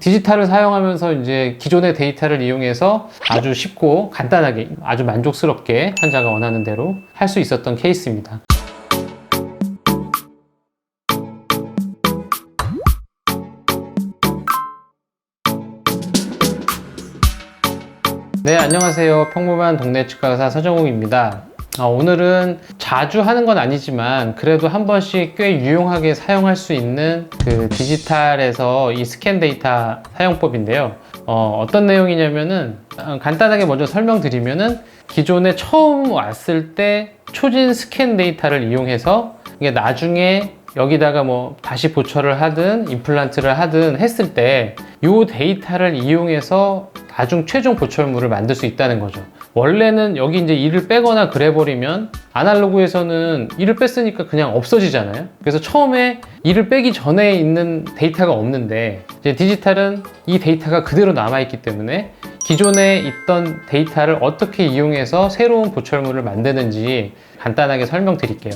디지털을 사용하면서 이제 기존의 데이터를 이용해서 아주 쉽고 간단하게 아주 만족스럽게 환자가 원하는 대로 할 수 있었던 케이스입니다. 네, 안녕하세요. 평범한 동네 치과 의사 서정욱입니다. 아, 오늘은 자주 하는 건 아니지만 그래도 한 번씩 꽤 유용하게 사용할 수 있는 그 디지털에서 이 스캔 데이터 사용법인데요. 어, 떤 내용이냐면은 어, 간단하게 먼저 설명드리면은 기존에 처음 왔을 때 초진 스캔 데이터를 이용해서 이게 나중에 여기다가 뭐 다시 보철을 하든 임플란트를 하든 했을 때 이 데이터를 이용해서 나중 최종 보철물을 만들 수 있다는 거죠. 원래는 여기 이제 이를 빼거나 그래 버리면 아날로그에서는 이를 뺐으니까 그냥 없어지잖아요. 그래서 처음에 이를 빼기 전에 있는 데이터가 없는데 이제 디지털은 이 데이터가 그대로 남아 있기 때문에 기존에 있던 데이터를 어떻게 이용해서 새로운 보철물을 만드는지 간단하게 설명드릴게요.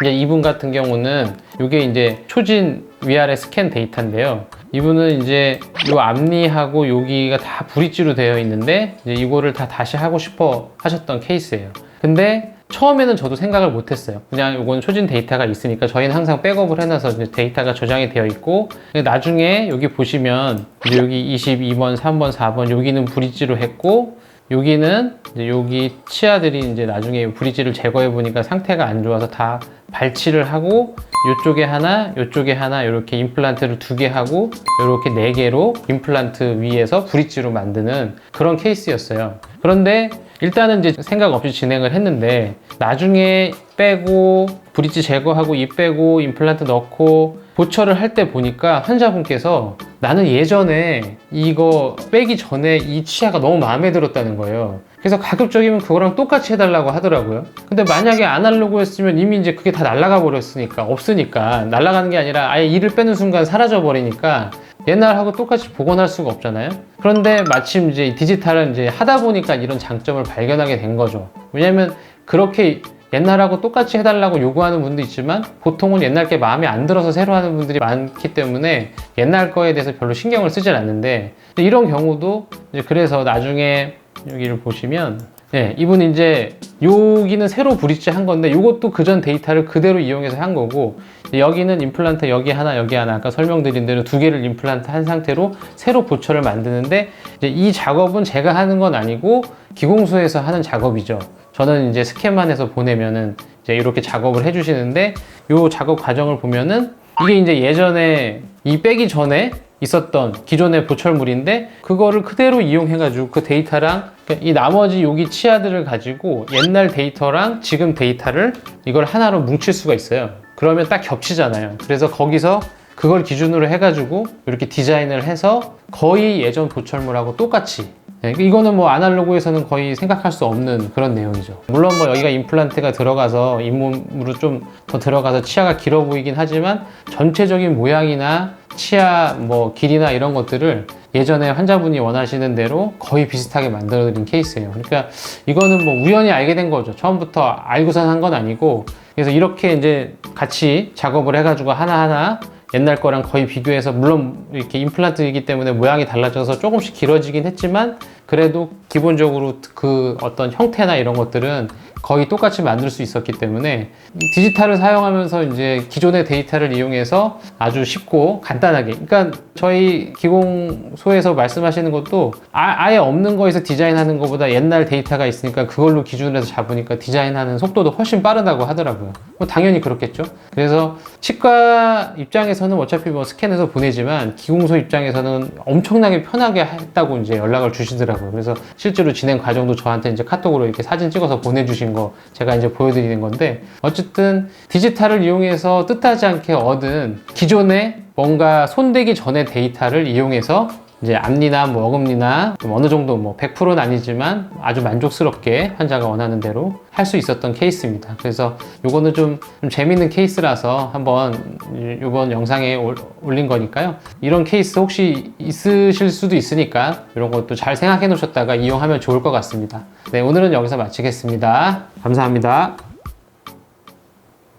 이제 이분 같은 경우는 이게 이제 초진 위아래 스캔 데이터인데요. 이분은 이제 요 앞니하고 여기가 다 브릿지로 되어 있는데 이거를 다 다시 하고 싶어 하셨던 케이스예요. 근데 처음에는 저도 생각을 못했어요. 그냥 이건 초진 데이터가 있으니까 저희는 항상 백업을 해놔서 데이터가 저장이 되어 있고 나중에 여기 보시면 여기 22번, 3번, 4번 여기는 브릿지로 했고 여기는 여기 치아들이 이제 나중에 브릿지를 제거해 보니까 상태가 안 좋아서 다 발치를 하고 이쪽에 하나, 이쪽에 하나 이렇게 임플란트를 두 개 하고 이렇게 네 개로 임플란트 위에서 브릿지로 만드는 그런 케이스였어요. 그런데 일단은 이제 생각 없이 진행을 했는데 나중에 빼고 브릿지 제거하고 이 빼고 임플란트 넣고 보철을 할 때 보니까 환자분께서 나는 예전에 이거 빼기 전에 이 치아가 너무 마음에 들었다는 거예요. 그래서 가급적이면 그거랑 똑같이 해달라고 하더라고요. 근데 만약에 아날로그였으면 이미 이제 그게 다 날아가 버렸으니까 없으니까 날아가는 게 아니라 아예 이를 빼는 순간 사라져 버리니까 옛날하고 똑같이 복원할 수가 없잖아요. 그런데 마침 이제 디지털은 이제 하다 보니까 이런 장점을 발견하게 된 거죠. 왜냐면 그렇게 옛날하고 똑같이 해달라고 요구하는 분도 있지만 보통은 옛날 게 마음에 안 들어서 새로 하는 분들이 많기 때문에 옛날 거에 대해서 별로 신경을 쓰질 않는데 이런 경우도 이제 그래서 나중에 여기를 보시면 네, 이분 이제 여기는 새로 브릿지 한 건데 이것도 그전 데이터를 그대로 이용해서 한 거고 여기는 임플란트 여기 하나 여기 하나 아까 설명드린 대로 두 개를 임플란트 한 상태로 새로 보철을 만드는데 이 작업은 제가 하는 건 아니고 기공소에서 하는 작업이죠. 저는 이제 스캔만 해서 보내면은 이제 이렇게 작업을 해주시는데 이 작업 과정을 보면은 이게 이제 예전에 이 빼기 전에 있었던 기존의 보철물인데 그거를 그대로 이용해 가지고 그 데이터랑 이 나머지 여기 치아들을 가지고 옛날 데이터랑 지금 데이터를 이걸 하나로 뭉칠 수가 있어요. 그러면 딱 겹치잖아요. 그래서 거기서 그걸 기준으로 해가지고 이렇게 디자인을 해서 거의 예전 보철물하고 똑같이 네, 이거는 뭐 아날로그에서는 거의 생각할 수 없는 그런 내용이죠. 물론 뭐 여기가 임플란트가 들어가서 잇몸으로 좀 더 들어가서 치아가 길어 보이긴 하지만 전체적인 모양이나 치아 뭐 길이나 이런 것들을 예전에 환자분이 원하시는 대로 거의 비슷하게 만들어드린 케이스예요. 그러니까 이거는 뭐 우연히 알게 된 거죠. 처음부터 알고선 한 건 아니고 그래서 이렇게 이제 같이 작업을 해가지고 하나하나 옛날 거랑 거의 비교해서 물론 이렇게 임플란트이기 때문에 모양이 달라져서 조금씩 길어지긴 했지만 그래도 기본적으로 그 어떤 형태나 이런 것들은 거의 똑같이 만들 수 있었기 때문에 디지털을 사용하면서 이제 기존의 데이터를 이용해서 아주 쉽고 간단하게. 그러니까 저희 기공소에서 말씀하시는 것도 아, 예 없는 거에서 디자인하는 것보다 옛날 데이터가 있으니까 그걸로 기준으로 해서 잡으니까 디자인하는 속도도 훨씬 빠르다고 하더라고요. 뭐 당연히 그렇겠죠. 그래서 치과 입장에서는 어차피 뭐 스캔해서 보내지만 기공소 입장에서는 엄청나게 편하게 했다고 이제 연락을 주시더라고요 그래서 실제로 진행 과정도 저한테 이제 카톡으로 이렇게 사진 찍어서 보내주신 거 제가 이제 보여드리는 건데 어쨌든 디지털을 이용해서 뜻하지 않게 얻은 기존의 뭔가 손대기 전의 데이터를 이용해서 이제 앞니나 뭐 어금니나 좀 어느 정도 뭐 100%는 아니지만 아주 만족스럽게 환자가 원하는 대로 할 수 있었던 케이스입니다. 그래서 요거는 좀, 좀 재밌는 케이스라서 한번 이번 영상에 올- 올린 거니까요. 이런 케이스 혹시 있으실 수도 있으니까 이런 것도 잘 생각해 놓으셨다가 이용하면 좋을 것 같습니다. 네, 오늘은 여기서 마치겠습니다. 감사합니다.